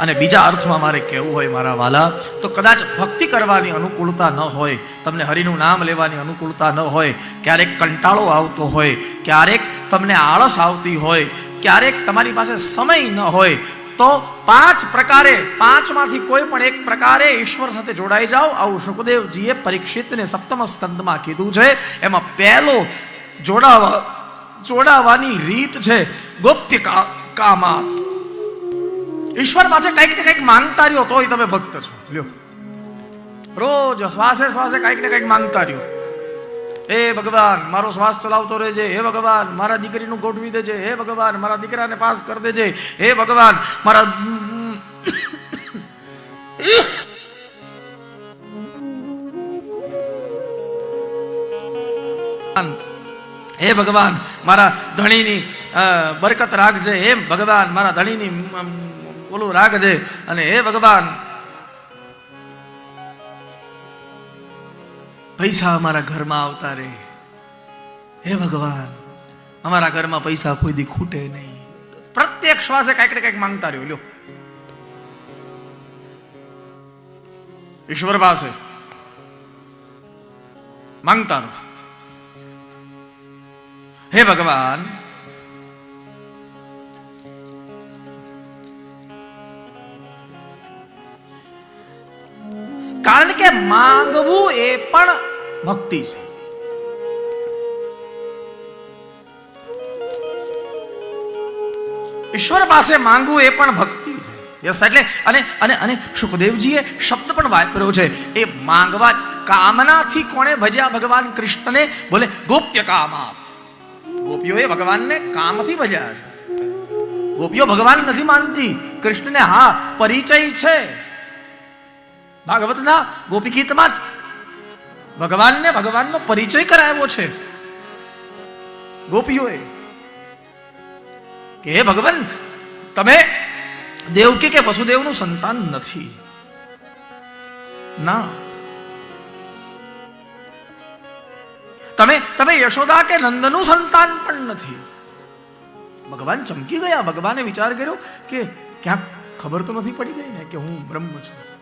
અને બીજા અર્થમાં મારે કહેવું હોય મારા વાલા, તો કદાચ ભક્તિ કરવાની અનુકૂળતા ન હોય, તમને હરિનું નામ લેવાની અનુકૂળતા ન હોય, ક્યારેક કંટાળો આવતો હોય, ક્યારેક તમને આળસ આવતી હોય, ક્યારેક તમારી પાસે સમય ન હોય, તો પાંચ પ્રકારે, પાંચમાંથી કોઈ પણ એક પ્રકારે ઈશ્વર સાથે જોડાઈ જાઓ. આવું સુખદેવજીએ પરીક્ષિતને સપ્તમ સ્કંદમાં કીધું છે. એમાં પહેલો જોડાવા, જોડાવાની રીત છે ગોપ્ય કામા. ઈશ્વર પાસે કંઈક ને કંઈક માંગતા રહ્યો, તોય તમે ભક્ત છો. લ્યો. રોજ શ્વાસે શ્વાસે કંઈક ને કંઈક માંગતા રહ્યો. હે ભગવાન, મારો શ્વાસ ચલાવતો રહેજે. હે ભગવાન, મારા દીકરીનું ગોઠવી દેજે. હે ભગવાન, મારા દીકરાને પાસ કરી દેજે. હે ભગવાન, મારા હે ભગવાન, મારા ધણીની બરકત રાખજે. હે ભગવાન, મારા ધણીની ઓલું રાખજે અને હે ભગવાન, પૈસા અમારા ઘરમાં આવતા રહે હે ભગવાન, અમારા ઘરમાં પૈસા કોઈ દી ખૂટે નહીં. પ્રત્યેક શ્વાસે કાંઈક ને કાંઈક માંગતા રહ્યો, લ્યો. ઈશ્વર પાસે માંગતા રહો. હે ભગવાન કે માંગવું એ પણ ભક્તિ છે. ઈશ્વર પાસે માંગવું એ પણ ભક્તિ છે. યસ એટલે અને અને અને સુખદેવજીએ શબ્દ પણ વાપર્યો છે. એ માંગવા કામનાથી કોણે ભજ્યા ભગવાન કૃષ્ણને? બોલે, ગોપ્ય કામાત. ગોપીઓએ ભગવાનને કામથી ભજ્યા છે. ગોપીઓ ભગવાન નથી માનતી. કૃષ્ણને હા, પરિચય છે. ભાગવતના ગોપીગીતમાં ભગવાનને ભગવાનનો પરિચય કરાવ્યો છે. ગોપીઓએ કે ભગવાન, તમે દેવકી કે વસુદેવનું સંતાન નથી? ના. તમે તમે યશોદા કે નંદનું સંતાન પણ નથી? ભગવાન ચમકી ગયા. ભગવાને વિચાર કર્યો કે ક્યાંક ખબર તો નથી પડી ગઈ ને કે હું બ્રહ્મ છું.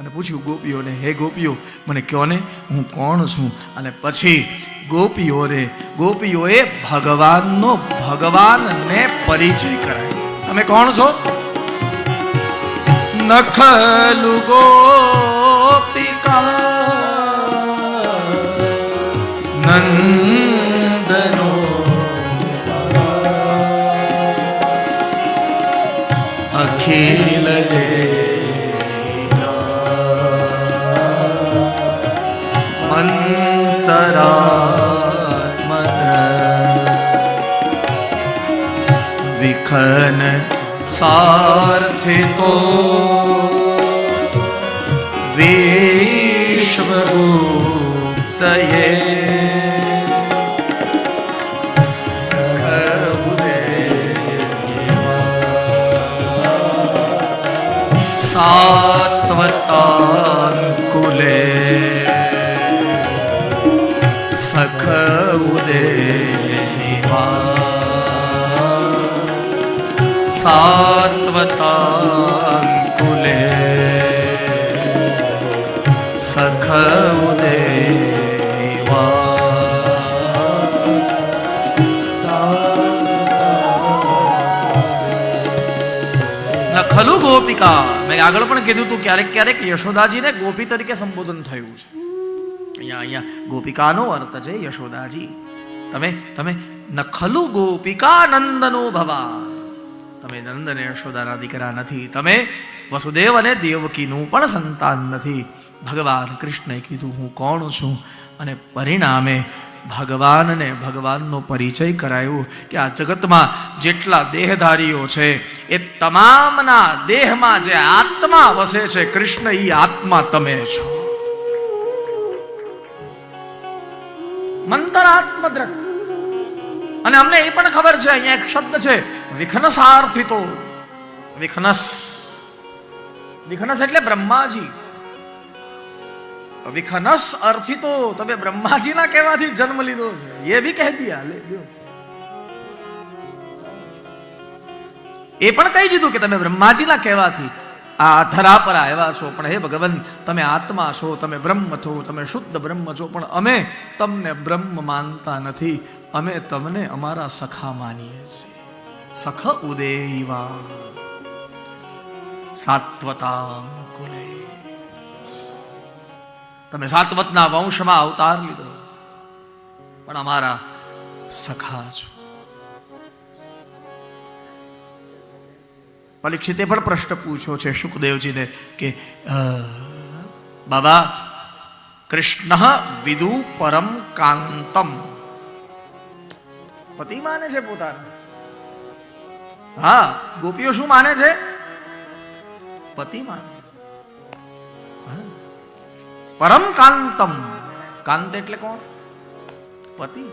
અને પૂછ્યું ગોપીઓને હે ગોપીઓ, મને કહો ને? હું કોણ છું? અને પછી ગોપીઓને ગોપીઓએ ભગવાનનો ભગવાનને પરિચય કરાયો. તમે કોણ છો? નખલુ ગોપિકા, નંદનો અખિલ અંતરાત્મદ્ર વિખન સાર્થિતો વિશ્વગુપ્તયે સાત્વતાંકુલે સખ ઉદે સાત્વતાંકુલે સખ ઉદે ન ખલુ ગોપિકા મેં આગળ પણ કીધું હતું ક્યારેક ક્યારેક યશોદાજીને ગોપી તરીકે સંબોધન થયું છે અહીંયા અહીંયા ગોપિકાનો અર્થ છે, યશોદાજી. તમે તમે નખલુ ગોપિકાનંદનો ગોપિકા નંદનો ભવા તમે નંદ અને યશોદાના દીકરા નથી. તમે વસુદેવ અને દેવકીનું પણ સંતાન નથી. ભગવાન કૃષ્ણએ કીધું, હું કોણ છું? અને પરિણામે ભગવાનને ભગવાનનો પરિચય કરાયો કે આ જગતમાં જેટલા દેહધારીઓ છે, એ તમામના દેહમાં જે આત્મા વસે છે, કૃષ્ણ એ આત્મા તમે છો. મંતરાત્મદ્રક અને અમને એ પણ ખબર છે, અહીંયા એક શબ્દ છે વિઘ્નસાર્થિતો વિઘ્નસ. વિઘ્નસ એટલે બ્રહ્માજી. વિખનસ અર્થિતો, તમે બ્રહ્માજીના કહેવાથી જન્મ લીધો છે. એ બી કહી દિયા લે દો એ પણ કહી દીધું કે તમે બ્રહ્માજીના કહેવાથી. આ ધરા પર આવ્યા છો. પણ હે ભગવાન, તમે આત્મા છો, તમે બ્રહ્મ છો, તમે શુદ્ધ બ્રહ્મ છો, પણ અમે તમને બ્રહ્મ માનતા નથી. અમે તમને અમારા સખા માનીએ છીએ. સખ ઉદેવા. સાત્વતા કુલે. તમે સાત્વતના વંશમાં અવતાર લીધો. પણ અમારા સખા છો. પરીક્ષિતે પણ પ્રશ્ન પૂછ્યો છે સુખદેવજીને કે બાબા, કૃષ્ણ વિદુ પરમ કાંતમ. પતિ માને છે પોતાને? હા, ગોપીઓ શું માને છે? પતિ માને. પરમ કાંતમ. કાંત એટલે કોણ? પતિ.